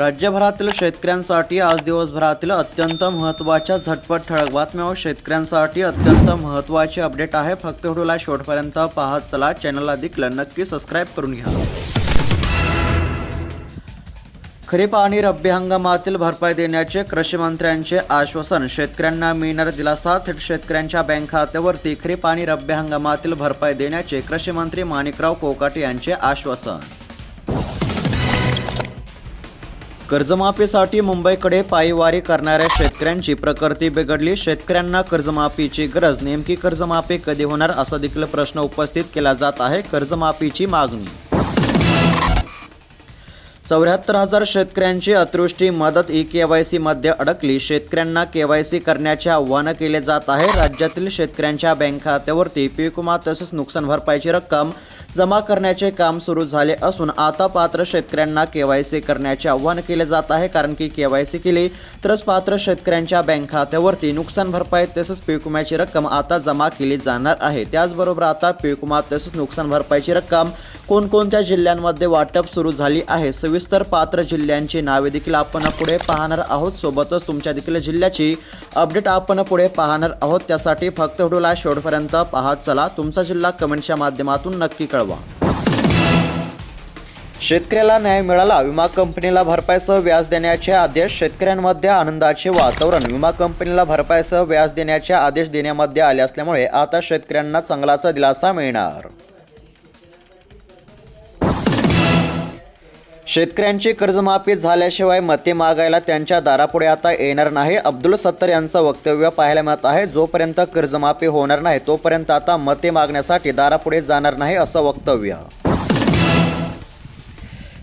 राज्यभरातील शेतकऱ्यांसाठी आज दिवसभरातील अत्यंत महत्त्वाच्या झटपट ठळक बातम्या व शेतकऱ्यांसाठी अत्यंत महत्त्वाचे अपडेट आहे. फक्त व्हिडिओला शेवटपर्यंत पाहत चला. चॅनलला देखील नक्की सबस्क्राईब करून घ्या. खरीप आणि रब्बी हंगामातील भरपाई देण्याचे कृषी मंत्र्यांचे आश्वासन. शेतकऱ्यांना मिळणार दिलासा. थेट शेतकऱ्यांच्या बँक खात्यावरती खरीप आणि रब्बी हंगामातील भरपाई देण्याचे कृषी मंत्री माणिकराव कोकाटे यांचे आश्वासन. कर्जमाफीसाठी मुंबईकडे पायीवारी करणाऱ्या शेतकऱ्यांची प्रकृती बिघडली. शेतकऱ्यांना कर्जमाफीची गरज. नेमकी कर्जमाफी कधी होणार असा देखील प्रश्न उपस्थित केला जात आहे. कर्जमाफीची मागणी. चौऱ्याहत्तर हजार शेतकऱ्यांची अतृष्टी मदत ई के वाय सीमध्ये अडकली. शेतकऱ्यांना के वाय सी करण्याचे आव्हान केले जात आहे. राज्यातील शेतकऱ्यांच्या बँक खात्यावरती पीक विमा तसेच नुकसान भरपाईची रक्कम जमा करण्याचे काम सुरू झाले असून आता पात्र शेतकऱ्यांना के वाय सी करण्याचे आव्हान केले जात आहे. कारण की के वाय सी केली तरच पात्र शेतकऱ्यांच्या बँक खात्यावरती नुकसान भरपाई तसेच पीक विम्याची रक्कम आता जमा केली जाणार आहे. त्याचबरोबर आता पीक विमा तसेच नुकसान भरपाईची रक्कम कोणकोणत्या जिल्ह्यांमध्ये वाटप सुरू झाली आहे? सविस्तर पात्र जिल्ह्यांची नावे देखील आपण पुढे पाहणार आहोत. सोबतच तुमच्या देखील जिल्ह्याची अपडेट आपण पुढे पाहणार आहोत. त्यासाठी फक्त व्हिडिओला शेवटपर्यंत पाहत चला. तुमचा जिल्हा कमेंटच्या माध्यमातून नक्की कळवा. शेतकऱ्याला न्याय मिळाला. विमा कंपनीला भरपाईसह व्याज देण्याचे आदेश. शेतकऱ्यांमध्ये आनंदाचे वातावरण. विमा कंपनीला भरपाईसह व्याज देण्याचे आदेश देण्यामध्ये आले असल्यामुळे आता शेतकऱ्यांना चांगलाचा दिलासा मिळणार. शेतकऱ्यांची कर्जमाफी झाल्याशिवाय मते मागायला त्यांच्या दारापुढे आता येणार नाही. अब्दुल सत्तर यांचं वक्तव्य पाहायला मिळत आहे. जोपर्यंत कर्जमाफी होणार नाही तोपर्यंत आता मते मागण्यासाठी दारापुढे जाणार नाही असं वक्तव्य.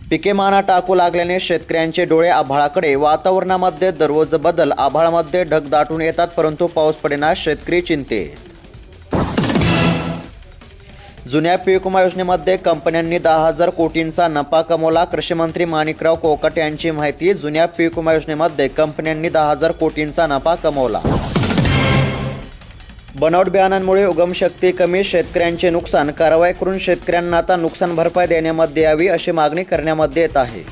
पिके माना टाकू लागल्याने शेतकऱ्यांचे डोळे आभाळाकडे. वातावरणामध्ये दररोज बदल आभाळामध्ये ढग दाटून येतात परंतु पाऊस पडेना शेतकरी चिंतेत. जुन्या पीक विमा योजनेमध्ये कंपन्यांनी दहा हजार कोटींचा नफा कमवला. कृषीमंत्री माणिकराव कोकट यांची माहिती जुन्या पीक विमा योजनेमध्ये कंपन्यांनी दहा हजार कोटींचा नफा कमवला. बनावट बियाणांमुळे उगमशक्ती कमी शेतकऱ्यांचे नुकसान कारवाई करून शेतकऱ्यांना आता नुकसान भरपाई देण्यामध्ये यावी अशी मागणी करण्यामध्ये येत आहे.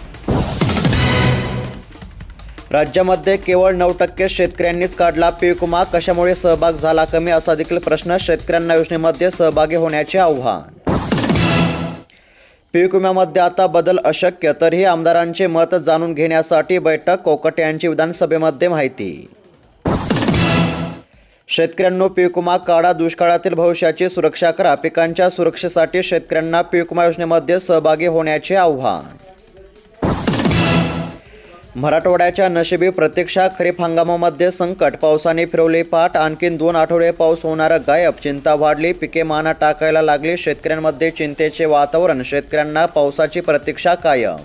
राज्यामध्ये केवळ नऊ टक्के शेतकऱ्यांनीच काढला पीक विमा. कशामुळे सहभाग झाला कमी असा देखील प्रश्न शेतकऱ्यांना योजनेमध्ये सहभागी होण्याचे आव्हान. पीक विम्यामध्ये आता बदल अशक्य तरीही आमदारांचे मत जाणून घेण्यासाठी बैठक कोकटे यांची विधानसभेमध्ये माहिती. शेतकऱ्यांनो पीक विमा काढा दुष्काळातील भविष्याची सुरक्षा करा. पिकांच्या सुरक्षेसाठी शेतकऱ्यांना पीक विमा योजनेमध्ये सहभागी होण्याचे आव्हान. मराठवाड्याच्या नशिबी प्रतीक्षा खरीप हंगामामध्ये संकट. पावसाने फिरवली पाठ. आणखीन दोन आठवडे पाऊस होणारा गायब. चिंता वाढली. पिके माना टाकायला लागली. शेतकऱ्यांमध्ये चिंतेचे वातावरण. शेतकऱ्यांना पावसाची प्रतीक्षा कायम.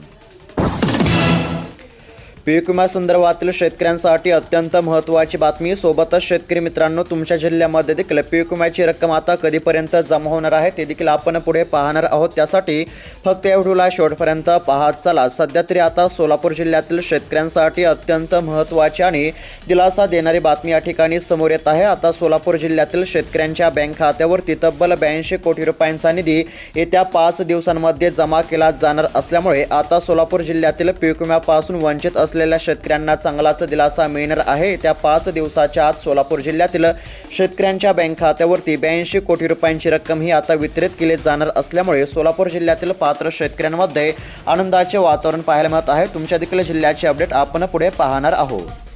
पीक विम्यासंदर्भातील शेतकऱ्यांसाठी अत्यंत महत्त्वाची बातमी. सोबतच शेतकरी मित्रांनो तुमच्या जिल्ह्यामध्ये देखील पीक विम्याची रक्कम आता कधीपर्यंत जमा होणार आहे ते देखील आपण पुढे पाहणार आहोत. त्यासाठी फक्त या व्हिडिओला शेवटपर्यंत पाहत चला सध्या तरी आता सोलापूर जिल्ह्यातील शेतकऱ्यांसाठी अत्यंत महत्त्वाची आणि दिलासा देणारी बातमी या ठिकाणी समोर येत आहे. आता सोलापूर जिल्ह्यातील शेतकऱ्यांच्या बँक खात्यावरती तब्बल ब्याऐंशी कोटी रुपयांचा निधी येत्या पाच दिवसांमध्ये जमा केला जाणार असल्यामुळे आता सोलापूर जिल्ह्यातील पीक विम्यापासून वंचित असलेल्या शेतकऱ्यांना चांगलाच दिलासा मिळणार आहे. त्या पाच दिवसाच्या आत सोलापूर जिल्ह्यातील शेतकऱ्यांच्या बँक खात्यावरती ब्याऐंशी कोटी रुपयांची रक्कम ही आता वितरित केली जाणार असल्यामुळे सोलापूर जिल्ह्यातील पात्र शेतकऱ्यांमध्ये आनंदाचे वातावरण पाहायला मिळत आहे. तुमच्या देखील जिल्ह्याचे अपडेट आपण पुढे पाहणार आहोत.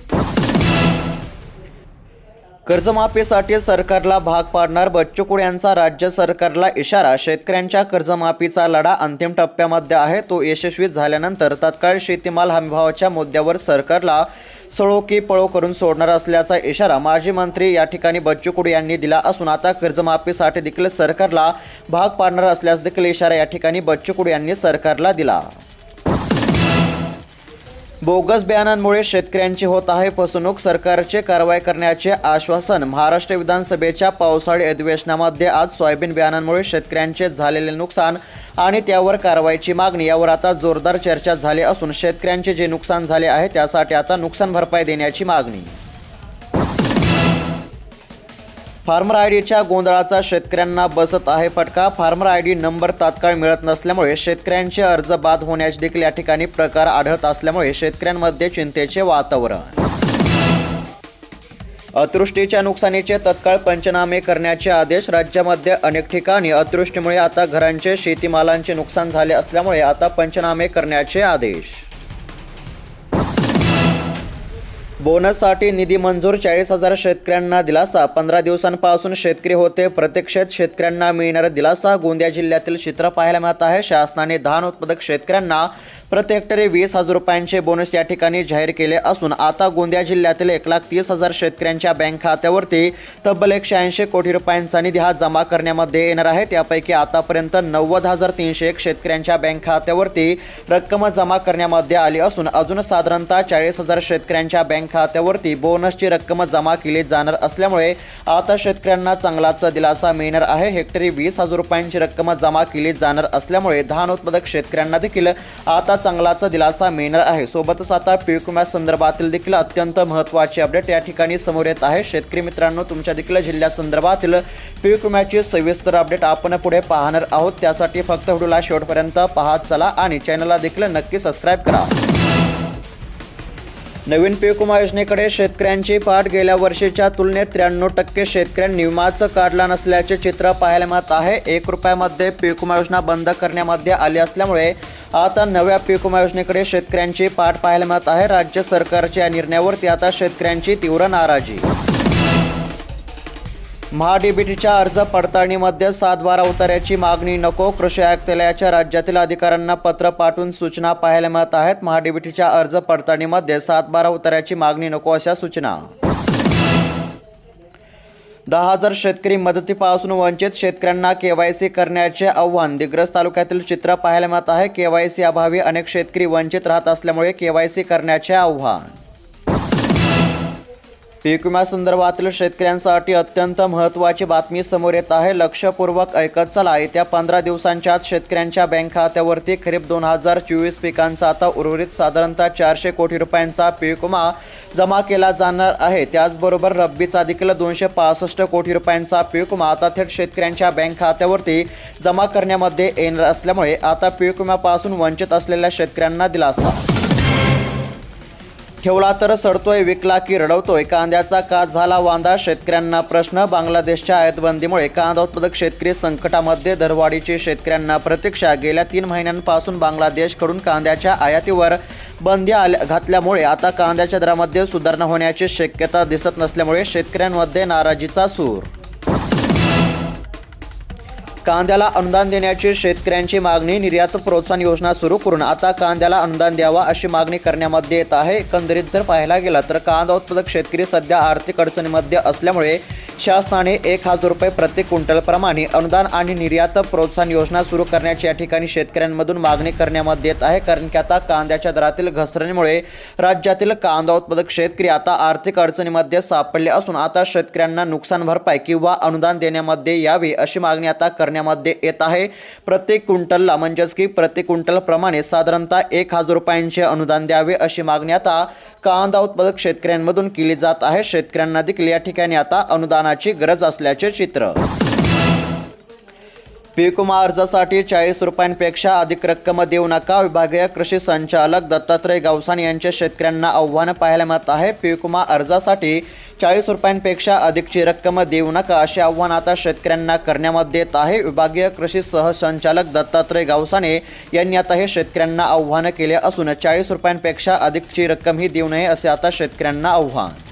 कर्जमाफीसाठी सरकारला भाग पाडणार बच्चू कडू यांचा राज्य सरकारला इशारा. शेतकऱ्यांच्या कर्जमाफीचा लढा अंतिम टप्प्यामध्ये आहे. तो यशस्वी झाल्यानंतर तत्काळ शेतीमाल हमीभावाच्या मुद्द्यावर सरकारला सळो की पळो करून सोडणार असल्याचा इशारा माजी मंत्री या ठिकाणी बच्चू कडू यांनी दिला असून आता कर्जमाफीसाठी देखील सरकारला भाग पाडणार असल्यास देखील इशारा या ठिकाणी बच्चू कडू यांनी सरकारला दिला. बोगस बयानांमुळे शेतकऱ्यांची होत आहे फसवणूक. सरकारचे कारवाई करण्याचे आश्वासन महाराष्ट्र विधानसभेच्या पावसाळी अधिवेशनामध्ये आज सोयाबीन बियाणांमुळे शेतकऱ्यांचे झालेले नुकसान आणि त्यावर कारवाईची मागणी यावर आता जोरदार चर्चा झाली असून शेतकऱ्यांचे जे नुकसान झाले आहे त्यासाठी आता नुकसान भरपाई देण्याची मागणी. फार्मर आय डीच्या गोंधळाचा शेतकऱ्यांना बसत आहे फटका. फार्मर आय डी नंबर तात्काळ मिळत नसल्यामुळे शेतकऱ्यांचे अर्ज बाद होण्याचे देखील या ठिकाणी प्रकार आढळत असल्यामुळे शेतकऱ्यांमध्ये चिंतेचे वातावरण. अतिवृष्टीच्या नुकसानीचे तत्काळ पंचनामे करण्याचे आदेश राज्यामध्ये अनेक ठिकाणी. अतिवृष्टीमुळे आता घरांचे शेतीमालांचे नुकसान झाले असल्यामुळे आता पंचनामे करण्याचे आदेश. बोनससाठी निधी मंजूर चाळीस हजार शेतकऱ्यांना दिलासा. पंधरा दिवसांपासून शेतकरी होते. प्रत्यक्षेत शेतकऱ्यांना मिळणारा दिलासा गोंदिया जिल्ह्यातील चित्र पाहायला मिळत आहे. शासनाने धान उत्पादक शेतकऱ्यांना प्रति हेक्टरी वीस हजार रुपयांचे बोनस या ठिकाणी जाहीर केले असून आता गोंदिया जिल्ह्यातील एक लाख तीस हजार शेतकऱ्यांच्या बँक खात्यावरती तब्बल एकशे ऐंशी कोटी रुपयांचा निधी हा जमा करण्यामध्ये येणार आहे. त्यापैकी आतापर्यंत नव्वद हजार तीनशे एक शेतकऱ्यांच्या बँक खात्यावरती रक्कम जमा करण्यामध्ये आली असून अजून साधारणतः चाळीस हजार शेतकऱ्यांच्या बँक खात्यावरती बोनसची रक्कम जमा केली जाणार असल्यामुळे आता शेतकऱ्यांना चांगलाच दिलासा मिळणार आहे. हेक्टरी वीस हजार रुपयांची रक्कम जमा केली जाणार असल्यामुळे धान उत्पादक शेतकऱ्यांना देखील आता चांगलाचा दिलासा मिळणार आहे. सोबतच आता पीक विम्या संदर्भातील देखील अत्यंत महत्त्वाचे अपडेट या ठिकाणी समोर येत आहे. शेतकरी मित्रांनो तुमच्या देखील जिल्ह्यासंदर्भातील पीक विम्याची सविस्तर अपडेट आपण पुढे पाहणार आहोत. त्यासाठी फक्त व्हिडिओला शेवटपर्यंत पाहत चला आणि चॅनलला देखील नक्की सबस्क्राईब करा. नवीन पीक विमा योजनेकडे शेतकऱ्यांची पाठ गेल्या वर्षीच्या तुलनेत त्र्याण्णव टक्के शेतकऱ्यांनी विमाचं काढला नसल्याचे चित्र पाहायला मिळत आहे. एक रुपयामध्ये पीक विमा योजना बंद करण्यामध्ये आली असल्यामुळे आता नव्या पीक विमा योजनेकडे शेतकऱ्यांची पाठ पाहायला मिळत आहे. राज्य सरकारच्या या निर्णयावरती आता शेतकऱ्यांची तीव्र नाराजी. महाडीबीटीच्या अर्ज पडताळणीमध्ये सात बारा उतार्याची मागणी नको. कृषी आयुक्तालयाच्या राज्यातील अधिकाऱ्यांना पत्र पाठवून सूचना पाहायला मिळत आहेत. महाडीबीटीच्या अर्ज पडताळणीमध्ये सात बारा उतार्याची मागणी नको अशा सूचना. दहा हजार शेतकरी मदतीपासून वंचित शेतकऱ्यांना के वाय सी करण्याचे आव्हान. दिग्रस तालुक्यातील चित्र पाहायला मिळत आहे. के वाय सी अभावी अनेक शेतकरी वंचित राहत असल्यामुळे के वाय सी करण्याचे आव्हान. पीक विमा संदर्भातील शेतकऱ्यांसाठी अत्यंत महत्त्वाची बातमी समोर येत आहे. लक्षपूर्वक ऐकत चला. येत्या पंधरा दिवसांच्या आत शेतकऱ्यांच्या बँक खात्यावरती खरीप दोन हजार चोवीस पिकांचा आता उर्वरित साधारणतः चारशे कोटी रुपयांचा पीक विमा जमा केला जाणार आहे. त्याचबरोबर रब्बीचा देखील दोनशे पासष्ट कोटी रुपयांचा पीक विमा आता थेट शेतकऱ्यांच्या बँक खात्यावरती जमा करण्यामध्ये येणार असल्यामुळे आता पीक विम्यापासून वंचित असलेल्या शेतकऱ्यांना दिलासा. ठेवला तर सडतोय विकला की रडवतोय. कांद्याचा का झाला वांदा. शेतकऱ्यांना प्रश्न. बांगलादेशच्या आयातबंदीमुळे कांदा उत्पादक शेतकरी संकटामध्ये दरवाढीची शेतकऱ्यांना प्रतीक्षा. गेल्या तीन महिन्यांपासून बांगलादेशकडून कांद्याच्या आयातीवर बंदी आल्या घातल्यामुळे आता कांद्याच्या दरामध्ये सुधारणा होण्याची शक्यता दिसत नसल्यामुळे शेतकऱ्यांमध्ये नाराजीचा सूर कांद्याला अनुदान देण्याची शेतकऱ्यांची मागणी निर्यात प्रोत्साहन योजना सुरू करून आता कांद्याला अनुदान द्यावा अशी मागणी करण्यामध्ये येत आहे. एकंदरीत जर पाहायला गेला तर कांदा उत्पादक शेतकरी सध्या आर्थिक अडचणीमध्ये असल्यामुळे शासनाने एक हजार रुपये प्रति क्विंटलप्रमाणे अनुदान आणि निर्यात प्रोत्साहन योजना सुरू करण्याची या ठिकाणी शेतकऱ्यांमधून मागणी करण्यामध्ये येत आहे. कारण की आता कांद्याच्या दरातील घसरणीमुळे राज्यातील कांदा उत्पादक शेतकरी आता आर्थिक अडचणीमध्ये सापडले असून आता शेतकऱ्यांना नुकसान भरपाई किंवा अनुदान देण्यामध्ये यावे अशी मागणी आता करण्यामध्ये येत आहे. प्रत्येक क्विंटलला म्हणजेच की प्रति क्विंटलप्रमाणे साधारणतः एक हजार रुपयांचे अनुदान द्यावे अशी मागणी आता कांदा उत्पादक शेतकऱ्यांमधून केली जात आहे. शेतकऱ्यांना देखील या ठिकाणी आता अनुदानाची गरज असल्याचे चित्र. अर्जासाठी चाळीस रुपयांपेक्षा अधिक रक्कम देऊ नका विभागीय कृषी संचालक दत्तात्रय गावसान यांचे शेतकऱ्यांना आव्हान पाहायला मिळत आहे. पीकमा अर्जासाठी चाळीस रुपयांपेक्षा अधिकची रक्कम देऊ नका असे आव्हान आता शेतकऱ्यांना करण्यामध्ये येत आहे. विभागीय कृषी सहसंचालक दत्तात्रय गावसाने यांनी आता हे शेतकऱ्यांना आव्हान केले असून चाळीस रुपयांपेक्षा अधिकची रक्कम ही देऊ नये असे आता शेतकऱ्यांना आव्हान.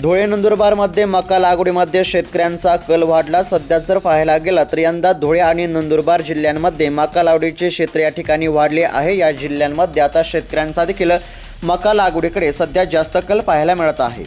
धुळे नंदुरबारमध्ये मका लागवडीमध्ये शेतकऱ्यांचा कल वाढला. सध्या जर पाहायला गेला तर यंदा धुळे आणि नंदुरबार जिल्ह्यांमध्ये मका लागवडीचे क्षेत्र या ठिकाणी वाढले आहे. या जिल्ह्यांमध्ये आता शेतकऱ्यांचा देखील मका लागवडीकडे सध्या जास्त कल पाहायला मिळत आहे.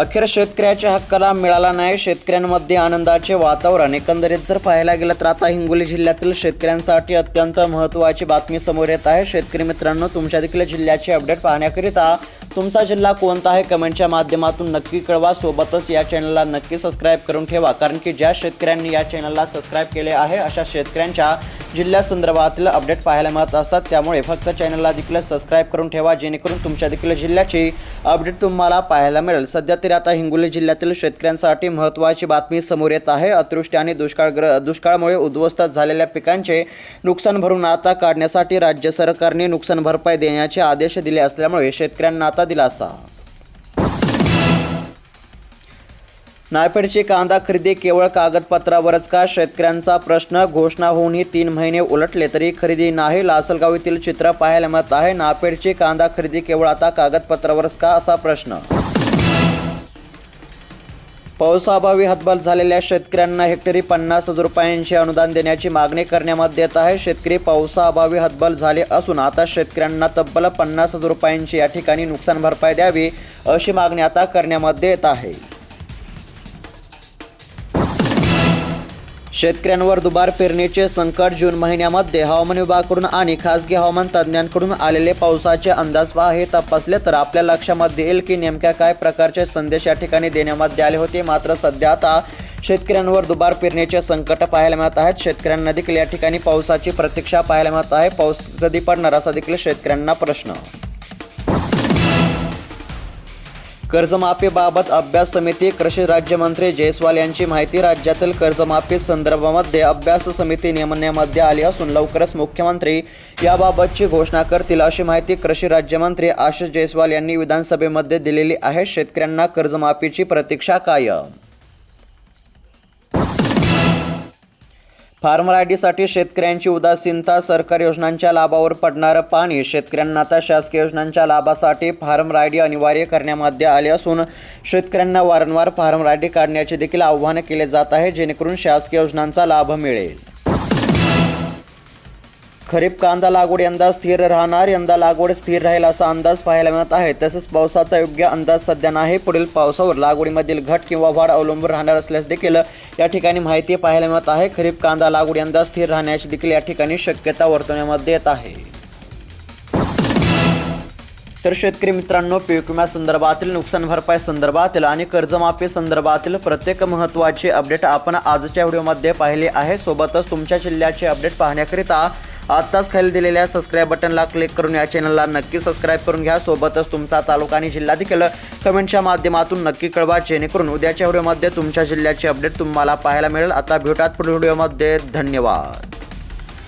अखेर शेतकऱ्याच्या हक्काला मिळाला नाही. शेतकऱ्यांमध्ये आनंदाचे वातावरण. एकंदरीत जर पाहायला गेलं तर आता हिंगोली जिल्ह्यातील शेतकऱ्यांसाठी अत्यंत महत्त्वाची बातमी समोर येत आहे. शेतकरी मित्रांनो तुमच्या देखील जिल्ह्याची अपडेट पाहण्याकरिता तुमचा जिल्हा कोणता आहे कमेंटच्या माध्यमातून नक्की कळवा. सोबतच या चॅनलला नक्की सबस्क्राईब करून ठेवा कारण की ज्या शेतकऱ्यांनी या चॅनलला सबस्क्राईब केले आहे अशा शेतकऱ्यांच्या जिल्ह्यासंदर्भातील अपडेट पाहायला मिळत असतात. त्यामुळे फक्त चॅनलला देखील सबस्क्राईब करून ठेवा जेणेकरून तुमच्या देखील जिल्ह्याची अपडेट तुम्हाला पाहायला मिळेल. सध्या तरी आता हिंगोली जिल्ह्यातील शेतकऱ्यांसाठी महत्त्वाची बातमी समोर येत आहे. अतिवृष्टी आणि दुष्काळ दुष्काळामुळे उद्ध्वस्त झालेल्या पिकांचे नुकसान भरून आता काढण्यासाठी राज्य सरकारने नुकसान भरपाई देण्याचे आदेश दिले असल्यामुळे शेतकऱ्यांना आता दिलासा. नाफेडची कांदा खरेदी केवळ कागदपत्रावरच का? शेतकऱ्यांचा प्रश्न घोषणा होऊनही तीन महिने उलटले तरी खरेदी नाही. लासलगाव येथील चित्र पाहायला मिळत आहे. नाफेडची कांदा खरेदी केवळ आता कागदपत्रावरच का? असा प्रश्न. पावसाअभावी हतबल झालेल्या शेतकऱ्यांना हेक्टरी पन्नास हजार रुपयांचे अनुदान देण्याची मागणी करण्यात येत आहे. शेतकरी पावसाअभावी हतबल झाले असून आता शेतकऱ्यांना तब्बल पन्नास हजार रुपयांची या ठिकाणी नुकसान भरपाई द्यावी अशी मागणी आता करण्यामध्ये येत आहे. शेतकऱ्यांवर दुबार पेरणीचे संकट जून महिन्यामध्ये हवामान विभागाकडून आणि खासगी हवामान तज्ज्ञांकडून आलेले पावसाचे अंदाज पहा हे तपासले तर आपल्या लक्षामध्ये येईल की नेमक्या काय प्रकारचे संदेश या ठिकाणी देण्यामध्ये आले होते. मात्र सध्या आता शेतकऱ्यांवर दुबार पेरणीचे संकट पाहायला मिळत आहेत. शेतकऱ्यांना देखील या ठिकाणी पावसाची प्रतीक्षा पाहायला मिळत आहे. पाऊस कधी पडणार असा देखील शेतकऱ्यांना प्रश्न. कर्जमाफीबाबत अभ्यास समिती कृषी राज्यमंत्री जयस्वाल यांची माहिती राज्यातील कर्जमाफी संदर्भामध्ये अभ्यास समिती नेमण्यामध्ये आली असून लवकरच मुख्यमंत्री याबाबतची घोषणा करतील अशी माहिती कृषी राज्यमंत्री आशिष जयस्वाल यांनी विधानसभेमध्ये दिलेली आहे. शेतकऱ्यांना कर्जमाफीची प्रतीक्षा कायम. फार्मर आयडीसाठी शेतकऱ्यांची उदासीनता सरकारी योजनांच्या लाभावर पडणारं पाणी. शेतकऱ्यांना आता शासकीय योजनांच्या लाभासाठी फार्मर आय डी अनिवार्य करण्यामध्ये आले असून शेतकऱ्यांना वारंवार फार्मर आय डी काढण्याचे देखील आव्हान केले जात आहे जेणेकरून शासकीय योजनांचा लाभ मिळेल. खरीप कांदा लागवड यंदा स्थिर राहणार यंदा लागवड स्थिर राहील असा अंदाज पाहायला मिळत आहे. तसेच पावसाचा योग्य अंदाज सध्या नाही पुढील पावसावर लागवडीमधील घट किंवा वाढ अवलंबून राहणार असल्यास देखील या ठिकाणी माहिती पाहायला मिळत आहे. खरीप कांदा लागवड यंदा स्थिर राहण्याची देखील या ठिकाणी शक्यता वर्तवण्यामध्ये येत आहे. तर शेतकरी मित्रांनो पीक विमा संदर्भातील नुकसान भरपाई संदर्भातील आणि कर्जमाफी संदर्भातील प्रत्येक महत्त्वाचे अपडेट आपण आजच्या व्हिडिओमध्ये पाहिले आहे. सोबतच तुमच्या जिल्ह्याचे अपडेट पाहण्याकरिता आत्ताच खाली दिलेल्या सबस्क्राईब बटनला क्लिक करून या चॅनलला नक्की सबस्क्राईब करून घ्या. सोबतच तुमचा तालुका आणि जिल्हा देखील कमेंटच्या माध्यमातून नक्की कळवा. जेणेकरून उद्याच्या व्हिडिओमध्ये तुमच्या जिल्ह्याचे अपडेट तुम्हाला पाहायला मिळेल. आता भेटात पुढील व्हिडिओमध्ये धन्यवाद.